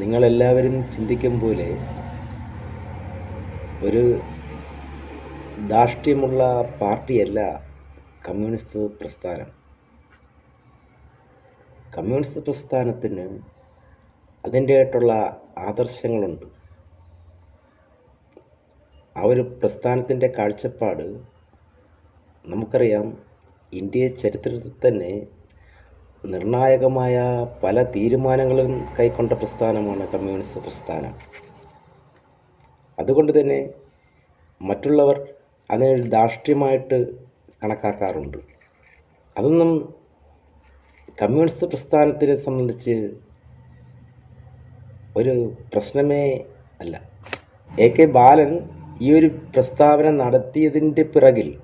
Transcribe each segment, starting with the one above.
നിങ്ങളെല്ലാവരും ചിന്തിക്കും പോലെ ഒരു ധാർഷ്ട്യമുള്ള പാർട്ടിയല്ല കമ്മ്യൂണിസ്റ്റ് പ്രസ്ഥാനം. കമ്മ്യൂണിസ്റ്റ് പ്രസ്ഥാനത്തിന് അതിന്റെതായിട്ടുള്ള ആദർശങ്ങളുണ്ട്. ആ ഒരു പ്രസ്ഥാനത്തിന്റെ കാഴ്ചപ്പാട് നമുക്കറിയാം ഇന്ത്യ ചരിത്രത്തിൽ തന്നെ നിർണായകമായ പല തീരുമാനങ്ങളും കൈക്കൊണ്ട പ്രസ്ഥാനമാണ് കമ്മ്യൂണിസ്റ്റ് പ്രസ്ഥാനം. അതുകൊണ്ട് തന്നെ മറ്റുള്ളവർ അതിനെ ധാർഷ്ട്യമായിട്ട് കണക്കാക്കാറുണ്ട്. അതൊന്നും കമ്മ്യൂണിസ്റ്റ് പ്രസ്ഥാനത്തിനെ സംബന്ധിച്ച് ഒരു പ്രശ്നമേ അല്ല. എ കെ ബാലൻ ഈ ഒരു പ്രസ്താവന നടത്തിയതിന്റെ പിറകിൽ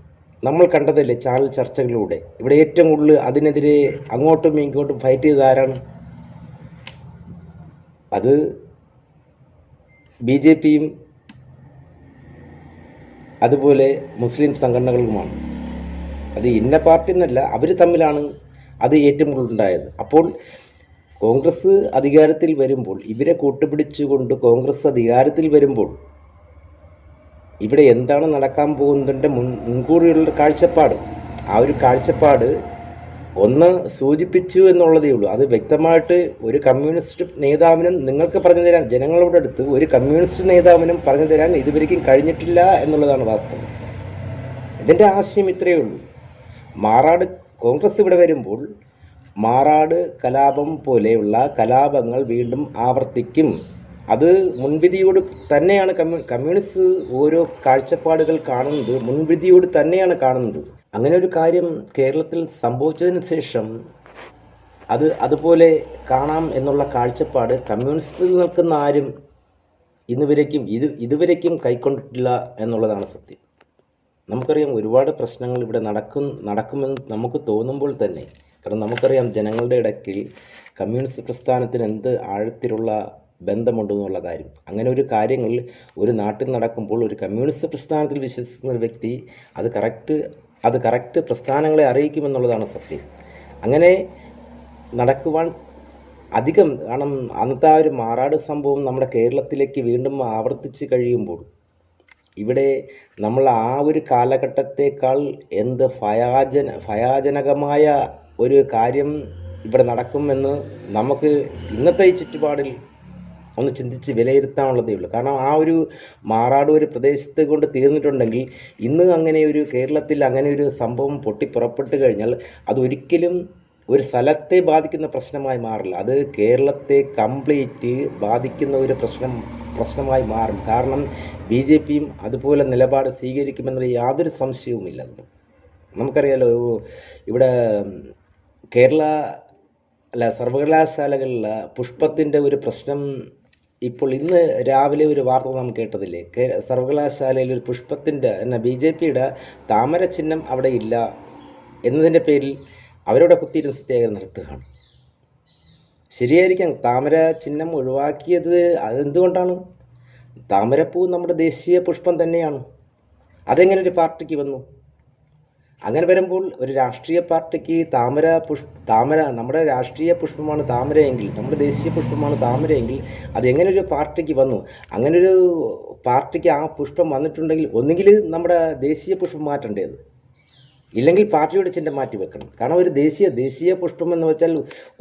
നമ്മൾ കണ്ടതല്ലേ ചാനൽ ചർച്ചകളിലൂടെ? ഇവിടെ ഏറ്റവും കൂടുതൽ അതിനെതിരെ അങ്ങോട്ടും ഇങ്ങോട്ടും ഫൈറ്റ് ചെയ്ത ആരാണ്? അത് ബി ജെ പിയും അതുപോലെ മുസ്ലിം സംഘടനകളുമാണ്. അത് ഇന്ന പാർട്ടി എന്നല്ല അവർ തമ്മിലാണ് അത് ഏറ്റവും കൂടുതൽ ഉണ്ടായത്. അപ്പോൾ കോൺഗ്രസ് അധികാരത്തിൽ വരുമ്പോൾ ഇവരെ കൂട്ടുപിടിച്ചുകൊണ്ട് കോൺഗ്രസ് അധികാരത്തിൽ വരുമ്പോൾ ഇവിടെ എന്താണ് നടക്കാൻ പോകുന്നതിന്റെ മുൻ മുൻകൂറിയുള്ള കാഴ്ചപ്പാട്. ആ ഒരു കാഴ്ചപ്പാട് ഒന്ന് സൂചിപ്പിച്ചു എന്നുള്ളതേ ഉള്ളൂ. അത് വ്യക്തമായിട്ട് ഒരു കമ്മ്യൂണിസ്റ്റ് നേതാവിനും നിങ്ങൾക്ക് പറഞ്ഞു തരാൻ ജനങ്ങളോട് അടുത്ത് ഒരു കമ്മ്യൂണിസ്റ്റ് നേതാവിനും പറഞ്ഞു തരാൻ ഇതുവരെയ്ക്കും കഴിഞ്ഞിട്ടില്ല എന്നുള്ളതാണ് വാസ്തവം. ഇതിന്റെ ആശയം ഇത്രയേ ഉള്ളൂ. മാറാട് കോൺഗ്രസ് ഇവിടെ വരുമ്പോൾ മാറാട് കലാപം പോലെയുള്ള കലാപങ്ങൾ വീണ്ടും ആവർത്തിക്കും. അത് മുൻവിധിയോട് തന്നെയാണ് കമ്മ്യൂ കമ്മ്യൂണിസ്റ്റ് ഓരോ കാഴ്ചപ്പാടുകൾ കാണുന്നത് മുൻവിധിയോട് തന്നെയാണ് കാണുന്നത്. അങ്ങനെ ഒരു കാര്യം കേരളത്തിൽ സംഭവിച്ചതിന് ശേഷം അത് അതുപോലെ കാണാം എന്നുള്ള കാഴ്ചപ്പാട് കമ്മ്യൂണിസ്റ്റിൽ നിൽക്കുന്ന ആരും ഇന്നുവരേക്കും ഇത് ഇതുവരേക്കും കൈക്കൊണ്ടിട്ടില്ല എന്നുള്ളതാണ് സത്യം. നമുക്കറിയാം ഒരുപാട് പ്രശ്നങ്ങൾ ഇവിടെ നടക്കും നടക്കുമെന്ന് നമുക്ക് തോന്നുമ്പോൾ തന്നെ. കാരണം നമുക്കറിയാം ജനങ്ങളുടെ ഇടയ്ക്ക് കമ്മ്യൂണിസ്റ്റ് പ്രസ്ഥാനത്തിന് എന്ത് ആഴത്തിലുള്ള ബന്ധമുണ്ടെന്നുള്ള കാര്യം. അങ്ങനെ ഒരു കാര്യങ്ങൾ ഒരു നാട്ടിൽ നടക്കുമ്പോൾ ഒരു കമ്മ്യൂണിസ്റ്റ് പ്രസ്ഥാനത്തിൽ വിശ്വസിക്കുന്ന ഒരു വ്യക്തി അത് കറക്റ്റ് അത് കറക്റ്റ് പ്രസ്ഥാനങ്ങളെ അറിയിക്കുമെന്നുള്ളതാണ് സത്യം. അങ്ങനെ നടക്കുവാൻ അധികം കാരണം അന്നത്തെ ആ ഒരു മാറാട് സംഭവം നമ്മുടെ കേരളത്തിലേക്ക് വീണ്ടും ആവർത്തിച്ച് കഴിയുമ്പോൾ ഇവിടെ നമ്മൾ ആ ഒരു കാലഘട്ടത്തേക്കാൾ എന്ത് ഭയാജന ഭയാജനകമായ ഒരു കാര്യം ഇവിടെ നടക്കുമെന്ന് നമുക്ക് ഇന്നത്തെ ഈ ചുറ്റുപാടിൽ ഒന്ന് ചിന്തിച്ച് വിലയിരുത്താനുള്ളതേ ഉള്ളൂ. കാരണം ആ ഒരു മാറാട് ഒരു പ്രദേശത്ത് കൊണ്ട് തീർന്നിട്ടുണ്ടെങ്കിൽ ഇന്ന് അങ്ങനെ ഒരു കേരളത്തിൽ അങ്ങനെ ഒരു സംഭവം പൊട്ടി പുറപ്പെട്ട് കഴിഞ്ഞാൽ അതൊരിക്കലും ഒരു സ്ഥലത്തെ ബാധിക്കുന്ന പ്രശ്നമായി മാറില്ല. അത് കേരളത്തെ കംപ്ലീറ്റ് ബാധിക്കുന്ന ഒരു പ്രശ്നം പ്രശ്നമായി മാറും. കാരണം ബി ജെ പിയും അതുപോലെ നിലപാട് സ്വീകരിക്കുമെന്നുള്ള യാതൊരു സംശയവുമില്ല. നമുക്കറിയാലോ ഇവിടെ കേരള അല്ല സർവകലാശാലകളിൽ പുഷ്പത്തിന്റെ ഒരു പ്രശ്നം ഇപ്പോൾ ഇന്ന് രാവിലെ ഒരു വാർത്ത നാം കേട്ടതില്ലേ? സർവകലാശാലയിൽ ഒരു പുഷ്പത്തിന്റെ എന്ന ബി ജെ പിയുടെ താമര ചിഹ്നം അവിടെ ഇല്ല എന്നതിന്റെ പേരിൽ അവരുടെ കുത്തിയിരുന്ന് സത്യാഗ്രഹം നടത്തുകയാണ്. ശരിയായിരിക്കാം താമര ചിഹ്നം ഒഴിവാക്കിയത് അതെന്തുകൊണ്ടാണ്? താമരപ്പൂ നമ്മുടെ ദേശീയ പുഷ്പം തന്നെയാണ്. അതെങ്ങനെ ഒരു പാർട്ടിക്ക് വന്നു? അങ്ങനെ വരുമ്പോൾ ഒരു രാഷ്ട്രീയ പാർട്ടിക്ക് താമര പുഷ് താമര നമ്മുടെ രാഷ്ട്രീയ പുഷ്പമാണ് താമരയെങ്കിൽ നമ്മുടെ ദേശീയ പുഷ്പമാണ് താമരയെങ്കിൽ അതെങ്ങനെ ഒരു പാർട്ടിക്ക് വന്നു? അങ്ങനെ ഒരു പാർട്ടിക്ക് ആ പുഷ്പം വന്നിട്ടുണ്ടെങ്കിൽ ഒന്നുകിൽ നമ്മുടെ ദേശീയ പുഷ്പം മാറ്റേണ്ടത് ഇല്ലെങ്കിൽ പാർട്ടിയുടെ ചിഹ്നം മാറ്റി വെക്കണം. കാരണം ഒരു ദേശീയ ദേശീയ പുഷ്പം എന്ന് വെച്ചാൽ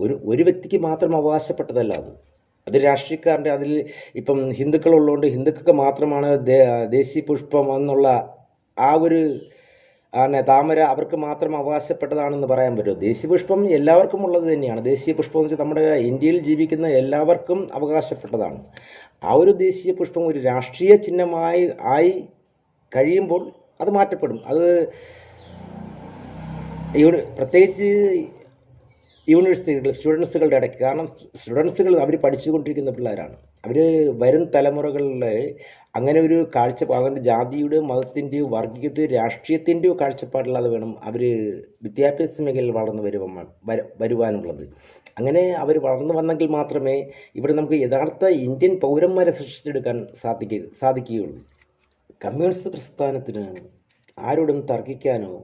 ഒരു ഒരു വ്യക്തിക്ക് മാത്രം അവകാശപ്പെട്ടതല്ല അത്. അത് രാഷ്ട്രീയക്കാരന്റെ അതിൽ ഇപ്പം ഹിന്ദുക്കളുള്ളതുകൊണ്ട് ഹിന്ദുക്കൾക്ക് മാത്രമാണ് ദേശീയ പുഷ്പം എന്നുള്ള ആ ഒരു ആണ് താമര അവർക്ക് മാത്രം അവകാശപ്പെട്ടതാണെന്ന് പറയാൻ പറ്റുമോ ദേശീയ പുഷ്പം എല്ലാവർക്കും ഉള്ളത് തന്നെയാണ്. ദേശീയ പുഷ്പം എന്ന് വെച്ചാൽ നമ്മുടെ ഇന്ത്യയിൽ ജീവിക്കുന്ന എല്ലാവർക്കും അവകാശപ്പെട്ടതാണ്. ആ ഒരു ദേശീയ പുഷ്പം ഒരു രാഷ്ട്രീയ ചിഹ്നമായി ആയി കഴിയുമ്പോൾ അത് മാറ്റപ്പെടും. അത് യൂണി പ്രത്യേകിച്ച് യൂണിവേഴ്സിറ്റികൾ സ്റ്റുഡൻസുകളുടെ ഇടയ്ക്ക്. കാരണം സ്റ്റുഡൻസുകൾ അവർ പഠിച്ചുകൊണ്ടിരിക്കുന്ന പിള്ളേരാണ്. അവർ വരും തലമുറകളിൽ അങ്ങനെ ഒരു കാഴ്ചപ്പാട് അവന്റെ ജാതിയുടെയോ മതത്തിന്റെയോ വർഗീയതയോ രാഷ്ട്രീയത്തിന്റെയോ കാഴ്ചപ്പാടില്ലാതെ വേണം അവർ വിദ്യാഭ്യാസ മേഖലയിൽ വളർന്നു വരുവാൻ വര- വരുവാനുള്ളത്. അങ്ങനെ അവർ വളർന്നു വന്നെങ്കിൽ മാത്രമേ ഇവിടെ നമുക്ക് യഥാർത്ഥ ഇന്ത്യൻ പൗരന്മാരെ സൃഷ്ടിച്ചെടുക്കാൻ സാധിക്കുക സാധിക്കുകയുള്ളൂ. കമ്മ്യൂണിസ്റ്റ് പ്രസ്ഥാനത്തിന് ആരോടും തർക്കിക്കാനോ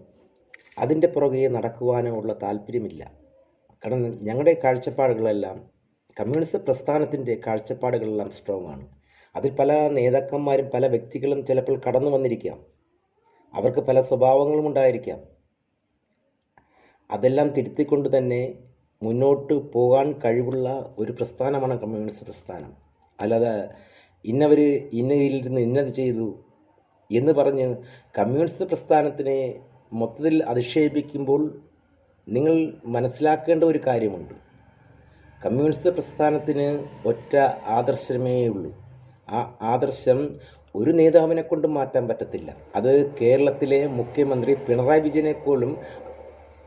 അതിന്റെ പുറകെ നടക്കുവാനോ ഉള്ള താല്പര്യമില്ല. കാരണം ഞങ്ങളുടെ കാഴ്ചപ്പാടുകളെല്ലാം കമ്മ്യൂണിസ്റ്റ് പ്രസ്ഥാനത്തിന്റെ കാഴ്ചപ്പാടുകളെല്ലാം സ്ട്രോങ് ആണ്. അതിൽ പല നേതാക്കന്മാരും പല വ്യക്തികളും ചിലപ്പോൾ കടന്നു വന്നിരിക്കാം. അവർക്ക് പല സ്വഭാവങ്ങളും ഉണ്ടായിരിക്കാം. അതെല്ലാം തിരുത്തിക്കൊണ്ട് തന്നെ മുന്നോട്ട് പോകാൻ കഴിവുള്ള ഒരു പ്രസ്ഥാനമാണ് കമ്മ്യൂണിസ്റ്റ് പ്രസ്ഥാനം. അല്ലാതെ ഇന്നവർ ഇന്നതിലിരുന്ന് ഇന്നത് ചെയ്തു എന്ന് പറഞ്ഞ് കമ്മ്യൂണിസ്റ്റ് പ്രസ്ഥാനത്തിനെ മൊത്തത്തിൽ അധിക്ഷേപിക്കുമ്പോൾ നിങ്ങൾ മനസ്സിലാക്കേണ്ട ഒരു കാര്യമുണ്ട്. കമ്മ്യൂണിസ്റ്റ് പ്രസ്ഥാനത്തിന് ഒറ്റ ആദർശമേ ഉള്ളൂ. ആ ആദർശം ഒരു നേതാവിനെ കൊണ്ട് മാറ്റാൻ പറ്റത്തില്ല. അത് കേരളത്തിലെ മുഖ്യമന്ത്രി പിണറായി വിജയനെപ്പോലും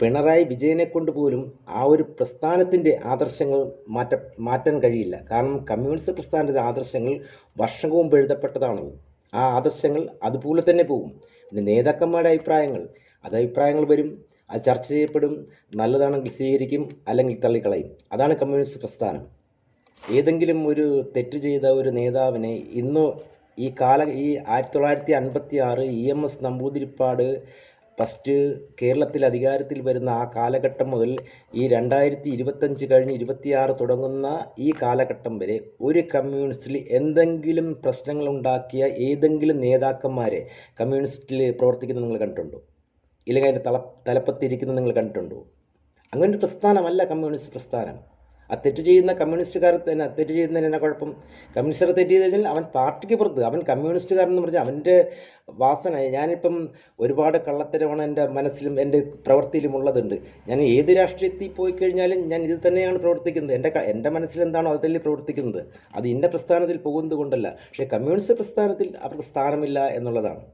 പിണറായി വിജയനെ കൊണ്ട് പോലും ആ ഒരു പ്രസ്ഥാനത്തിന്റെ ആദർശങ്ങൾ മാറ്റ മാറ്റാൻ കഴിയില്ല. കാരണം കമ്മ്യൂണിസ്റ്റ് പ്രസ്ഥാനത്തിന്റെ ആദർശങ്ങൾ വർഷം മുമ്പ് എഴുതപ്പെട്ടതാണത്. ആ ആദർശങ്ങൾ അതുപോലെ തന്നെ പോകും. പിന്നെ നേതാക്കന്മാരുടെ അഭിപ്രായങ്ങൾ അത് അഭിപ്രായങ്ങൾ വരും. അത് ചർച്ച ചെയ്യപ്പെടും നല്ലതാണെങ്കിൽ സ്വീകരിക്കും അല്ലെങ്കിൽ തള്ളിക്കളയും. അതാണ് കമ്മ്യൂണിസ്റ്റ് പ്രസ്ഥാനം. ഏതെങ്കിലും ഒരു തെറ്റ് ചെയ്ത ഒരു നേതാവിനെ ഇന്ന് ഈ കാല ഈ ആയിരത്തി തൊള്ളായിരത്തി അൻപത്തി ആറ് E M S Namboodiripad first കേരളത്തിൽ അധികാരത്തിൽ വരുന്ന ആ കാലഘട്ടം മുതൽ ഈ രണ്ടായിരത്തി ഇരുപത്തഞ്ച് കഴിഞ്ഞ് ഇരുപത്തിയാറ് തുടങ്ങുന്ന ഈ കാലഘട്ടം വരെ ഒരു കമ്മ്യൂണിസ്റ്റിൽ എന്തെങ്കിലും പ്രശ്നങ്ങൾ ഉണ്ടാക്കിയ ഏതെങ്കിലും നേതാക്കന്മാരെ കമ്മ്യൂണിസ്റ്റിൽ പ്രവർത്തിക്കുന്നത് നിങ്ങൾ കണ്ടിട്ടുണ്ടോ? ഇല്ലെങ്കിൽ അതിന്റെ തല തലപ്പത്തിരിക്കുന്നത് നിങ്ങൾ കണ്ടിട്ടുണ്ടോ? അങ്ങനെ ഒരു പ്രസ്ഥാനമല്ല കമ്മ്യൂണിസ്റ്റ് പ്രസ്ഥാനം. ആ തെറ്റ് ചെയ്യുന്ന കമ്മ്യൂണിസ്റ്റുകാർ തന്നെ തെറ്റ് ചെയ്യുന്നതിന് എന്നാ കുഴപ്പം? കമ്മ്യൂണിസ്റ്റുകാർ തെറ്റ് ചെയ്ത് കഴിഞ്ഞാൽ അവൻ പാർട്ടിക്ക് പുറത്ത് അവൻ കമ്മ്യൂണിസ്റ്റുകാരൻ എന്ന് പറഞ്ഞാൽ അവന്റെ വാസന ഞാനിപ്പം ഒരുപാട് കള്ളത്തരമാണ് എന്റെ മനസ്സിലും എന്റെ പ്രവൃത്തിയിലും ഉള്ളതുണ്ട്. ഞാൻ ഏത് രാഷ്ട്രീയത്തിൽ പോയി കഴിഞ്ഞാലും ഞാൻ ഇത് തന്നെയാണ് പ്രവർത്തിക്കുന്നത്. എന്റെ എന്റെ മനസ്സിൽ എന്താണോ അതല്ലേ പ്രവർത്തിക്കുന്നത്. അത് ഇന്ന പ്രസ്ഥാനത്തിൽ പോകുന്നത് കൊണ്ടല്ല പക്ഷേ കമ്മ്യൂണിസ്റ്റ് പ്രസ്ഥാനത്തിൽ അവർക്ക് സ്ഥാനമില്ല എന്നുള്ളതാണ്.